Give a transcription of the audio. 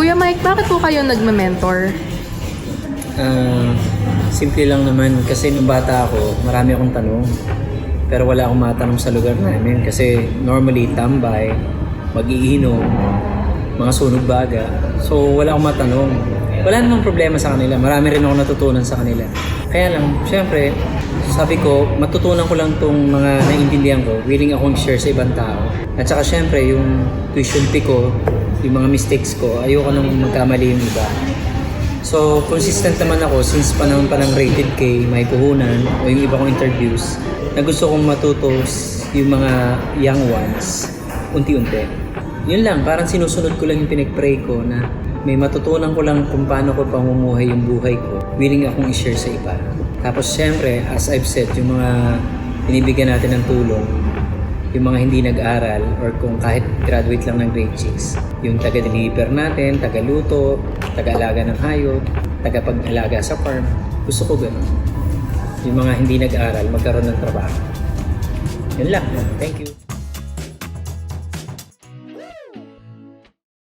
Kuya Mike, bakit po kayo nagme-mentor? Ah, simple lang naman kasi nung bata ako, marami akong tanong. Pero wala akong matanong sa lugar namin kasi normally tambay, mag-iinom, mga sunog baga. So wala akong matanong. Wala namang problema sa kanila. Marami rin ako natutunan sa kanila. Kaya lang, syempre, sabi ko, matutunan ko lang tong mga naiintindihan ko. Willing akong share sa ibang tao. At saka syempre, yung tuition fee ko, yung mga mistakes ko, ayoko nang magkamali yung iba. So, consistent naman ako since panahon pa ng rated K, may puhunan, o yung iba kong interviews, na gusto kong matuto yung mga young ones, unti-unti. Yun lang, parang sinusunod ko lang yung pinag-pray ko na may matutunan ko lang kung paano ko pamumuhay yung buhay ko. Willing akong i-share sa iba. Tapos syempre, as I've said, yung mga binibigyan natin ng tulong, yung mga hindi nag-aral or kung kahit graduate lang ng grade 6. Yung taga-deliver natin, taga-luto, taga-alaga ng hayop, taga-pag-alaga sa farm. Gusto ko ganun. Yung mga hindi nag-aral, magkaroon ng trabaho. Yun lang. Thank you.